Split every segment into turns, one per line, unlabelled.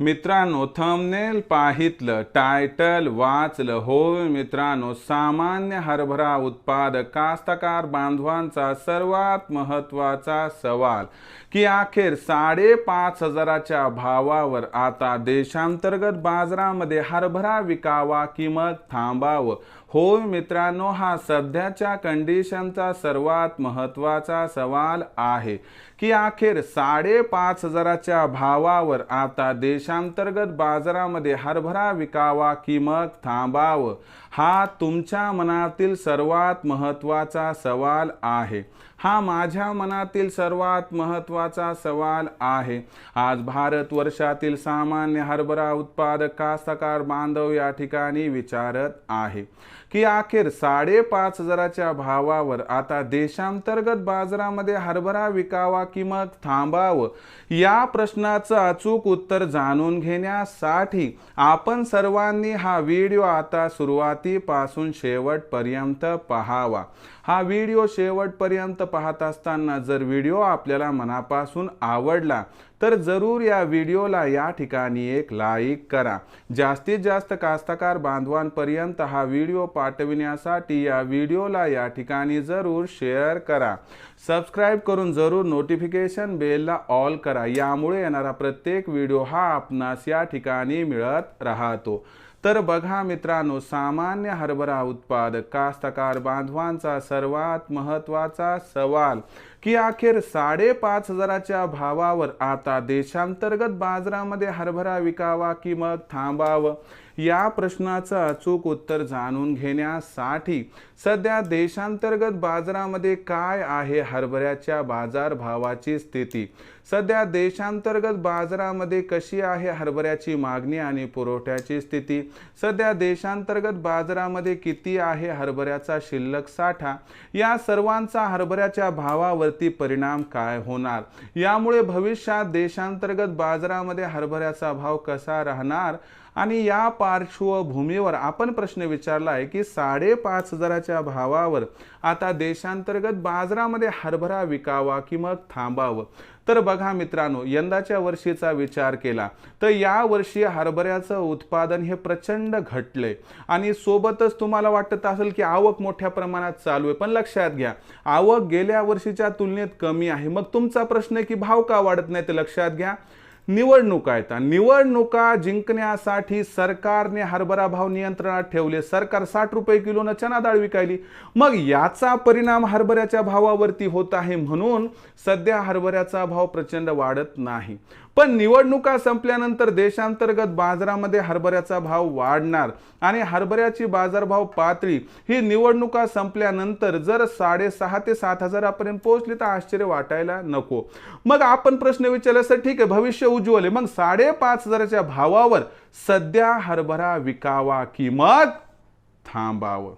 मित्रांनो thumbnail पाहितलं title वाचलं. होय मित्रांनो सामान्य हरभरा उत्पादक कास्तकार बांधवांचा सर्वात महत्त्वाचा सवाल की अखेर साडेपाच हजाराच्या भावावर आता देशांतर्गत बाजारामध्ये हरभरा विकावा की मग थांबावं? होय मित्रांनो हा सध्याच्या कंडिशनचा सर्वात महत्त्वाचा सवाल आहे की अखेर साडेपाच हजाराच्या भावावर आता देश देशांतर्गत बाजारामध्ये हरभरा विकावा की मग थांबावं हा तुमच्या मनातील सर्वात महत्त्वाचा सवाल आहे. हा माझ्या मनातील सर्वात महत्त्वाचा सवाल आहे. आज भारत वर्षातील सामान्य हरभरा उत्पादक कास्तकार बांधव या ठिकाणी विचारत आहे की अखेर साडेपाच हजाराच्या भावावर आता देशांतर्गत बाजारामध्ये हरभरा विकावा की मग थांबावं? या प्रश्नाचं अचूक उत्तर जाणून घेण्यासाठी आपण सर्वांनी हा व्हिडिओ आता सुरुवातीपासून शेवटपर्यंत पहावा. हा व्हिडिओ शेवटपर्यंत पाहत असताना जर व्हिडिओ आपल्याला मनापासून आवडला तर जरूर या व्हिडिओला या ठिकाणी एक लाईक करा. जास्तीत जास्त कास्तकार बांधवांपर्यंत हा व्हिडिओ पाठविण्यासाठी या व्हिडिओला या ठिकाणी जरूर शेअर करा. सबस्क्राईब करून जरूर नोटिफिकेशन बेलला ऑल करा. यामुळे येणारा प्रत्येक व्हिडिओ हा आपणास या ठिकाणी मिळत राहतो. तर बघा मित्रांनो सामान्य हरभरा उत्पादक कास्तकार बांधवांचा सर्वात महत्त्वाचा सवाल की अखेर साडेपाच हजाराच्या भावावर आता देशांतर्गत बाजारामध्ये हरभरा विकावा की मग थांबावं? या प्रश्नाचं अचूक उत्तर जाणून घेण्यासाठी सध्या देशांतर्गत बाजारामध्ये काय आहे हरभऱ्याच्या बाजारभावाची स्थिती? सध्या देशांतर्गत बाजारामध्ये कशी आहे हरभऱ्याची मागणी आणि पुरवठ्याची स्थिती? सध्या देशांतर्गत बाजारामध्ये किती आहे हरभऱ्याचा शिल्लक साठा? या सर्वांचा हरभऱ्याच्या भावावरती परिणाम काय होणार? यामुळे भविष्यात देशांतर्गत बाजारामध्ये हरभऱ्याचा भाव कसा राहणार? आणि या पार्श्वभूमीवर आपण प्रश्न विचारला आहे की साडेपाच हजाराच्या भावावर आता देशांतर्गत बाजारामध्ये हरभरा विकावा की मग थांबावं? तर बघा मित्रांनो यंदाच्या वर्षीचा विचार केला तर या वर्षी हरभऱ्याचं उत्पादन हे प्रचंड घटलंय. आणि सोबतच तुम्हाला वाटत असेल की आवक मोठ्या प्रमाणात चालू आहे पण लक्षात घ्या आवक गेल्या वर्षीच्या तुलनेत कमी आहे. मग तुमचा प्रश्न आहे की भाव का वाढत नाही ते लक्षात घ्या. निवडणुका आहेत. निवडणुका जिंकण्यासाठी सरकारने हरभरा भाव नियंत्रणात ठेवले. सरकार साठ रुपये किलोनं चना डाळ विकायली. मग याचा परिणाम हरभऱ्याच्या भावावरती होत आहे म्हणून सध्या हरभऱ्याचा भाव प्रचंड वाढत नाही. पण निवडणुका संपल्यानंतर देशांतर्गत बाजारामध्ये हरभऱ्याचा भाव वाढणार आणि हरभऱ्याची बाजारभाव पातळी ही निवडणुका संपल्यानंतर जर साडेसहा ते सात हजारापर्यंत पोहोचली तर आश्चर्य वाटायला नको. मग आपण प्रश्न विचारला सर ठीक आहे भविष्य उज्ज्वल आहे. मग साडेपाच हजाराच्या भावावर सध्या हरभरा विकावा की मग थांबावं?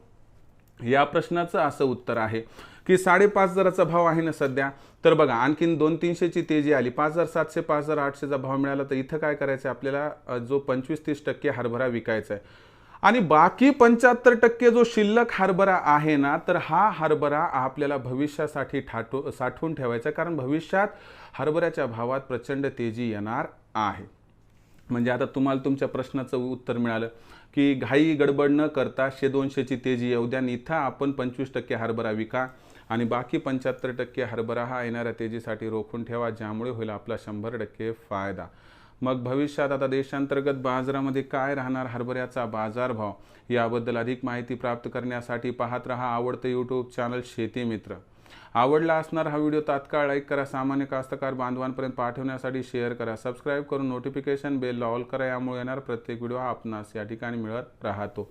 या प्रश्नाचं असं उत्तर आहे. की साडेपाच हजाराचा भाव आहे ना सध्या. तर बघा आणखीन दोन तीनशेची तेजी आली पाच हजार सातशे पाच हजार आठशेचा भाव मिळाला तर इथं काय करायचं आहे आपल्याला जो पंचवीस तीस टक्के हरभरा विकायचा आहे आणि बाकी पंच्याहत्तर टक्के जो शिल्लक हरभरा आहे ना तर हा हरभरा आपल्याला भविष्यासाठी ठाटू साठवून ठेवायचा आहे. कारण भविष्यात हरभऱ्याच्या भावात प्रचंड तेजी येणार आहे. म्हणजे आता तुम्हाला तुमच्या प्रश्नाचं उत्तर मिळालं की घाई गडबड न करता शे दोनशेची तेजी येऊ द्या आणि इथं आपण पंचवीस टक्के हरभरा विका. आणि बाकी पंच्याहत्तर टक्के हरभरा हा येणाऱ्या तेजीसाठी रोखून ठेवा ज्यामुळे होईल आपला शंभर टक्के फायदा. मग भविष्यात आता देशांतर्गत बाजारामध्ये काय राहणार हरभऱ्याचा बाजारभाव? याबद्दल अधिक माहिती प्राप्त करण्यासाठी पाहत रहा आवडतं यूट्यूब चॅनल शेती मित्र. आवडला असणार हा व्हिडिओ तात्काळ लाईक करा सामान्य कास्तकार बांधवांपर्यंत पाठवण्यासाठी शेअर करा सबस्क्राईब करून नोटिफिकेशन बेल ऑल करा यामुळे येणार प्रत्येक व्हिडिओ हा आपणास या ठिकाणी मिळत राहतो.